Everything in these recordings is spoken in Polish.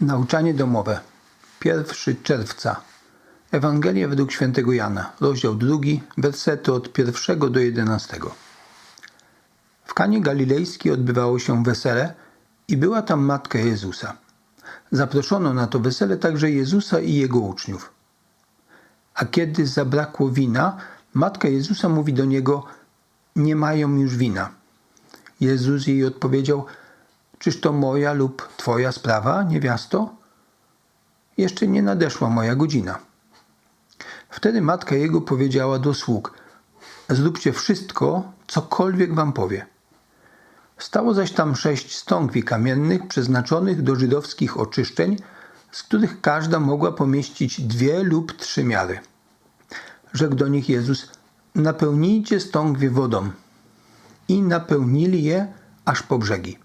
Nauczanie domowe. 1 czerwca. Ewangelia według świętego Jana, rozdział 2, wersety od 1 do 11. W Kanie Galilejskiej odbywało się wesele i była tam matka Jezusa. Zaproszono na to wesele także Jezusa i jego uczniów. A kiedy zabrakło wina, matka Jezusa mówi do niego: Nie mają już wina. Jezus jej odpowiedział: Czyż to moja lub twoja sprawa, niewiasto? Jeszcze nie nadeszła moja godzina. Wtedy matka jego powiedziała do sług: Zróbcie wszystko, cokolwiek wam powie. Stało zaś tam sześć stągwi kamiennych przeznaczonych do żydowskich oczyszczeń, z których każda mogła pomieścić dwie lub trzy miary. Rzekł do nich Jezus: Napełnijcie stągwie wodą. I napełnili je aż po brzegi.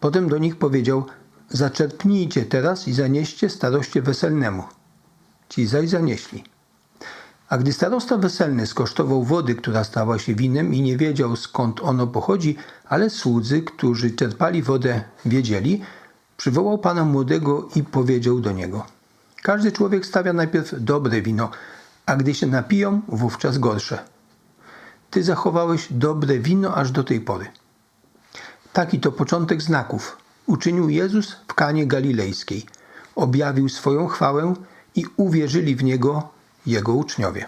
Potem do nich powiedział: Zaczerpnijcie teraz i zanieście staroście weselnemu. Ci zaś zanieśli. A gdy starosta weselny skosztował wody, która stała się winem i nie wiedział skąd ono pochodzi, ale słudzy, którzy czerpali wodę, wiedzieli, przywołał pana młodego i powiedział do niego: Każdy człowiek stawia najpierw dobre wino, a gdy się napiją, wówczas gorsze. Ty zachowałeś dobre wino aż do tej pory. Taki to początek znaków uczynił Jezus w Kanie Galilejskiej. Objawił swoją chwałę i uwierzyli w Niego Jego uczniowie.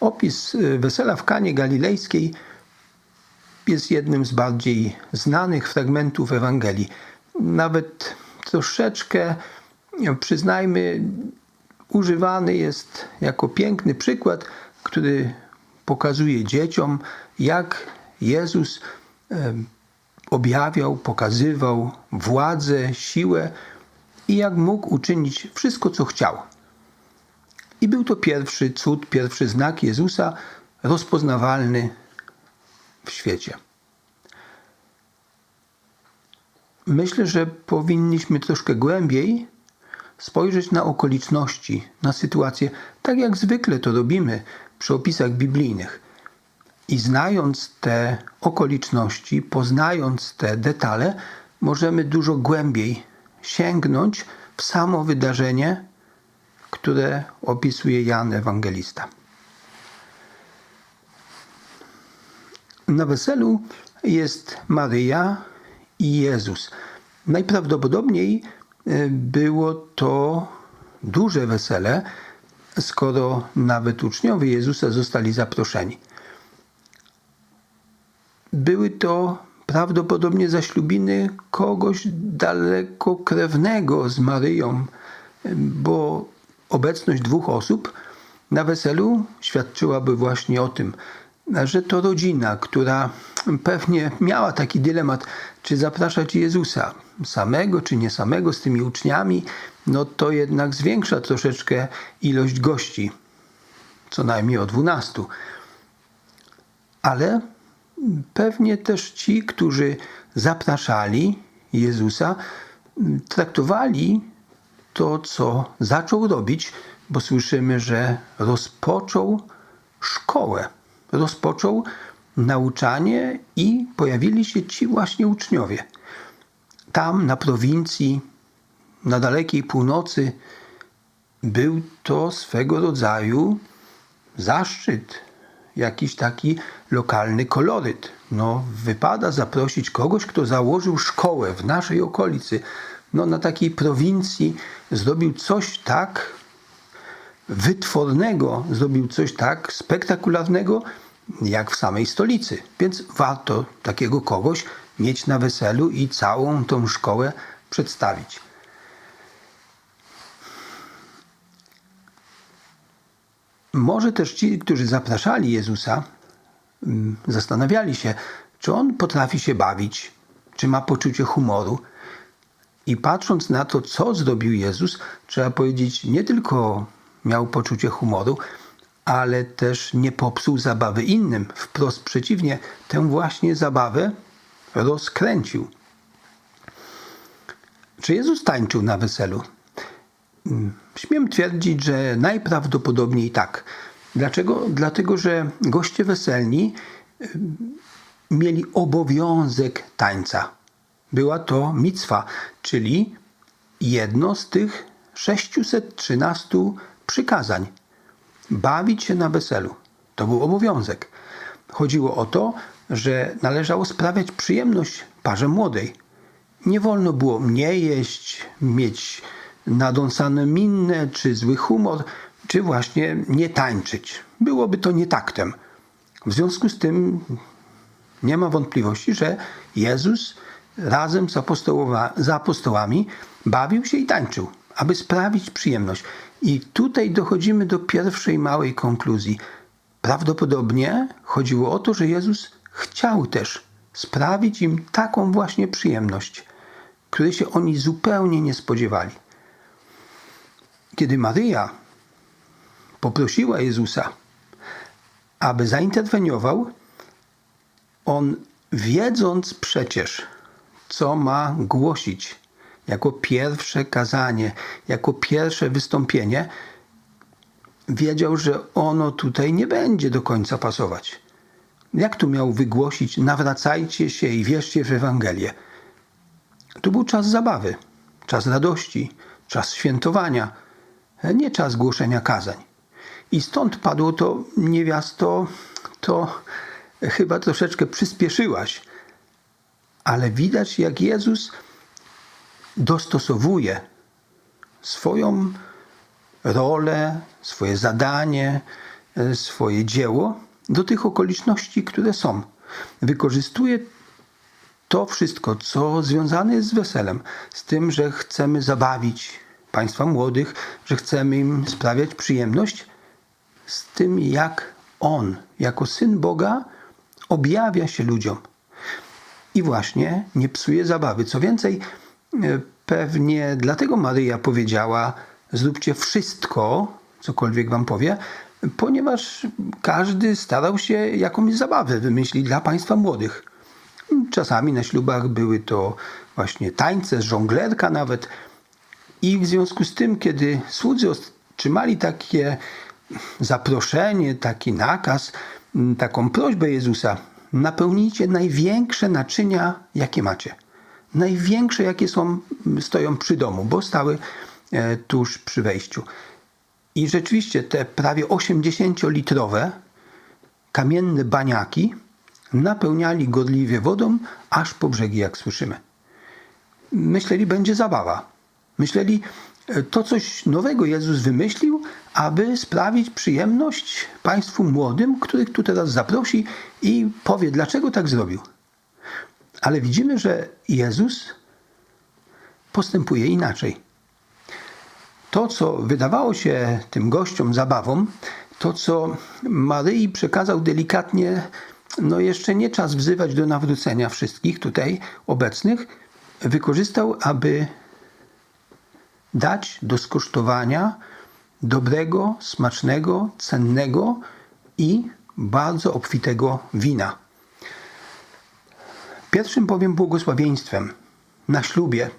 Opis y, wesela w Kanie Galilejskiej jest jednym z bardziej znanych fragmentów Ewangelii. Nawet troszeczkę, przyznajmy, używany jest jako piękny przykład, który pokazuje dzieciom, jak Jezus objawiał, pokazywał władzę, siłę i jak mógł uczynić wszystko, co chciał. I był to pierwszy cud, pierwszy znak Jezusa rozpoznawalny w świecie. Myślę, że powinniśmy troszkę głębiej spojrzeć na okoliczności, na sytuację, tak jak zwykle to robimy przy opisach biblijnych. I znając te okoliczności, poznając te detale, możemy dużo głębiej sięgnąć w samo wydarzenie, które opisuje Jan Ewangelista. Na weselu jest Maryja i Jezus. Najprawdopodobniej było to duże wesele, skoro nawet uczniowie Jezusa zostali zaproszeni. Były to prawdopodobnie zaślubiny kogoś daleko krewnego z Maryją, bo obecność dwóch osób na weselu świadczyłaby właśnie o tym, że to rodzina, która pewnie miała taki dylemat, czy zapraszać Jezusa samego, czy nie samego z tymi uczniami, no to jednak zwiększa troszeczkę ilość gości, co najmniej o dwunastu. Ale pewnie też ci, którzy zapraszali Jezusa, traktowali to, co zaczął robić, bo słyszymy, że rozpoczął szkołę, rozpoczął nauczanie i pojawili się ci właśnie uczniowie. Tam na prowincji, na dalekiej północy, był to swego rodzaju zaszczyt, jakiś taki lokalny koloryt. No, wypada zaprosić kogoś, kto założył szkołę w naszej okolicy. No, na takiej prowincji zrobił coś tak wytwornego, zrobił coś tak spektakularnego, jak w samej stolicy. Więc warto takiego kogoś mieć na weselu i całą tą szkołę przedstawić. Może też ci, którzy zapraszali Jezusa, zastanawiali się, czy on potrafi się bawić, czy ma poczucie humoru. I patrząc na to, co zrobił Jezus, trzeba powiedzieć, nie tylko miał poczucie humoru, ale też nie popsuł zabawy innym. Wprost przeciwnie, tę właśnie zabawę rozkręcił. Czy Jezus tańczył na weselu? Śmiem twierdzić, że najprawdopodobniej tak. Dlaczego? Dlatego, że goście weselni mieli obowiązek tańca. Była to mitwa, czyli jedno z tych 613 przykazań. Bawić się na weselu. To był obowiązek. Chodziło o to, że należało sprawiać przyjemność parze młodej. Nie wolno było mnie jeść, mieć nadąsane minne, czy zły humor, czy właśnie nie tańczyć. Byłoby to nietaktem. W związku z tym nie ma wątpliwości, że Jezus razem z, z apostołami bawił się i tańczył, aby sprawić przyjemność. I tutaj dochodzimy do pierwszej małej konkluzji. Prawdopodobnie chodziło o to, że Jezus chciał też sprawić im taką właśnie przyjemność, której się oni zupełnie nie spodziewali. Kiedy Maryja poprosiła Jezusa, aby zainterweniował, on wiedząc przecież, co ma głosić jako pierwsze kazanie, jako pierwsze wystąpienie, wiedział, że ono tutaj nie będzie do końca pasować. Jak tu miał wygłosić, nawracajcie się i wierzcie w Ewangelię? Tu był czas zabawy, czas radości, czas świętowania, nie czas głoszenia kazań. I stąd padło to, niewiasto, to chyba troszeczkę przyspieszyłaś. Ale widać, jak Jezus dostosowuje swoją rolę, swoje zadanie, swoje dzieło do tych okoliczności, które są. Wykorzystuje to wszystko, co związane jest z weselem, z tym, że chcemy zabawić państwa młodych, że chcemy im sprawiać przyjemność, z tym, jak On, jako syn Boga, objawia się ludziom. I właśnie nie psuje zabawy. Co więcej, e, pewnie dlatego Maryja powiedziała: Zróbcie wszystko, cokolwiek wam powie, ponieważ każdy starał się jakąś zabawę wymyślić dla państwa młodych. Czasami na ślubach były to właśnie tańce, żonglerka nawet. I w związku z tym, kiedy słudzy otrzymali takie zaproszenie, taki nakaz, taką prośbę Jezusa, napełnijcie największe naczynia, jakie macie. Największe, jakie są, stoją przy domu, bo stały e, tuż przy wejściu. I rzeczywiście te prawie 80-litrowe kamienne baniaki napełniali gorliwie wodą aż po brzegi, jak słyszymy. Myśleli, będzie zabawa. Myśleli, e, to coś nowego Jezus wymyślił, aby sprawić przyjemność państwu młodym, których tu teraz zaprosi i powie, dlaczego tak zrobił. Ale widzimy, że Jezus postępuje inaczej. To, co wydawało się tym gościom zabawą, to, co Maryi przekazał delikatnie, no jeszcze nie czas wzywać do nawrócenia wszystkich tutaj obecnych, wykorzystał, aby dać do skosztowania dobrego, smacznego, cennego i bardzo obfitego wina. Pierwszym powiem błogosławieństwem na ślubie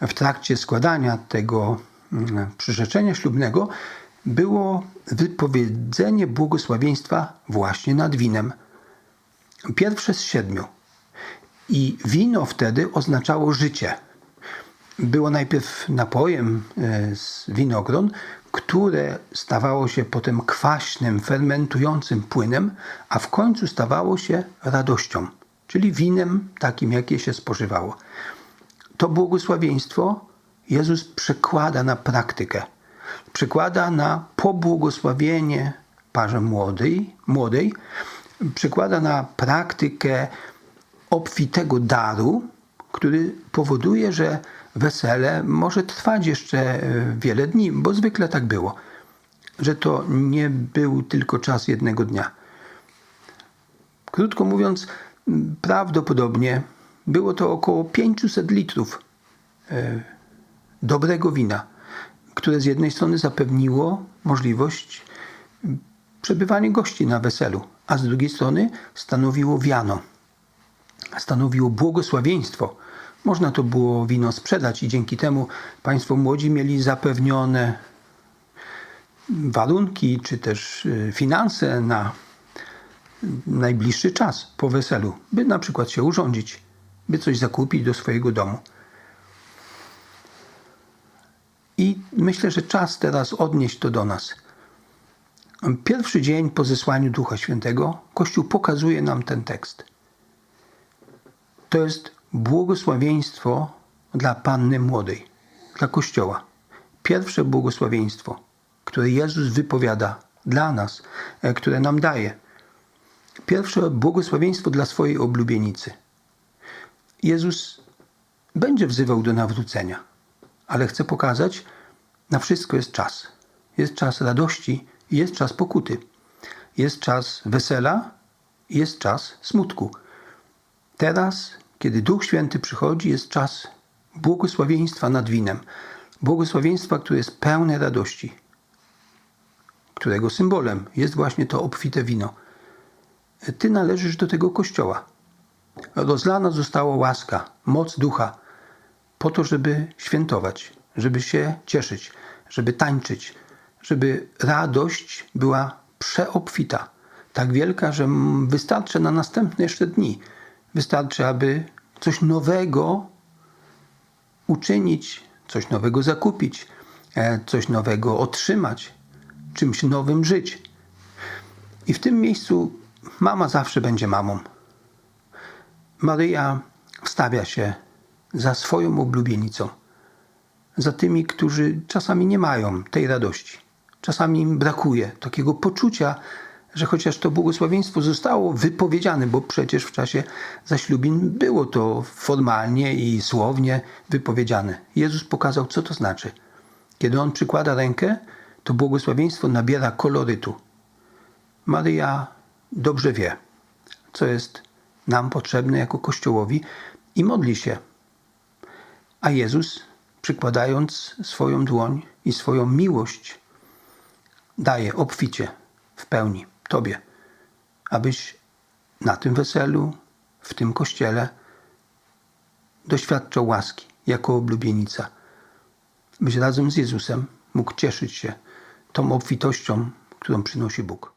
w trakcie składania tego mm, przyrzeczenia ślubnego było wypowiedzenie błogosławieństwa właśnie nad winem. Pierwsze z siedmiu. I wino wtedy oznaczało życie. Było najpierw napojem e, z winogron, które stawało się potem kwaśnym, fermentującym płynem, a w końcu stawało się radością, czyli winem takim, jakie się spożywało. To błogosławieństwo Jezus przekłada na praktykę. Przekłada na pobłogosławienie parze młodej, młodej przekłada na praktykę obfitego daru, który powoduje, że wesele może trwać jeszcze e, wiele dni, bo zwykle tak było, że to nie był tylko czas jednego dnia. Krótko mówiąc, prawdopodobnie było to około 500 litrów e, dobrego wina, które z jednej strony zapewniło możliwość przebywania gości na weselu, a z drugiej strony stanowiło wiano, stanowiło błogosławieństwo. Można to było wino sprzedać i dzięki temu Państwo młodzi mieli zapewnione warunki czy też y, finanse na najbliższy czas po weselu, by na przykład się urządzić, by coś zakupić do swojego domu. I myślę, że czas teraz odnieść to do nas. Pierwszy dzień po zesłaniu Ducha Świętego Kościół pokazuje nam ten tekst. To jest błogosławieństwo dla panny młodej, dla Kościoła. Pierwsze błogosławieństwo, które Jezus wypowiada dla nas, e, które nam daje. Pierwsze błogosławieństwo dla swojej oblubienicy. Jezus będzie wzywał do nawrócenia, ale chce pokazać, na wszystko jest czas. Jest czas radości jest czas pokuty. Jest czas wesela jest czas smutku. Teraz, kiedy Duch Święty przychodzi, jest czas błogosławieństwa nad winem. Błogosławieństwa, które jest pełne radości, którego symbolem jest właśnie to obfite wino. Ty należysz do tego kościoła. Rozlana została łaska, moc ducha, po to, żeby świętować, żeby się cieszyć, żeby tańczyć, żeby radość była przeobfita, tak wielka, że wystarczy na następne jeszcze dni. Wystarczy, aby coś nowego uczynić, coś nowego zakupić, e, coś nowego otrzymać, czymś nowym żyć. I w tym miejscu mama zawsze będzie mamą. Maryja wstawia się za swoją oblubienicą, za tymi, którzy czasami nie mają tej radości. Czasami im brakuje takiego poczucia, że chociaż to błogosławieństwo zostało wypowiedziane, bo przecież w czasie zaślubin było to formalnie i słownie wypowiedziane. Jezus pokazał, co to znaczy. Kiedy on przykłada rękę, to błogosławieństwo nabiera kolorytu. Maryja dobrze wie, co jest nam potrzebne jako Kościołowi i modli się. A Jezus, przykładając swoją dłoń i swoją miłość, daje obficie, w pełni Tobie, abyś na tym weselu, w tym kościele doświadczał łaski jako oblubienica, byś razem z Jezusem mógł cieszyć się tą obfitością, którą przynosi Bóg.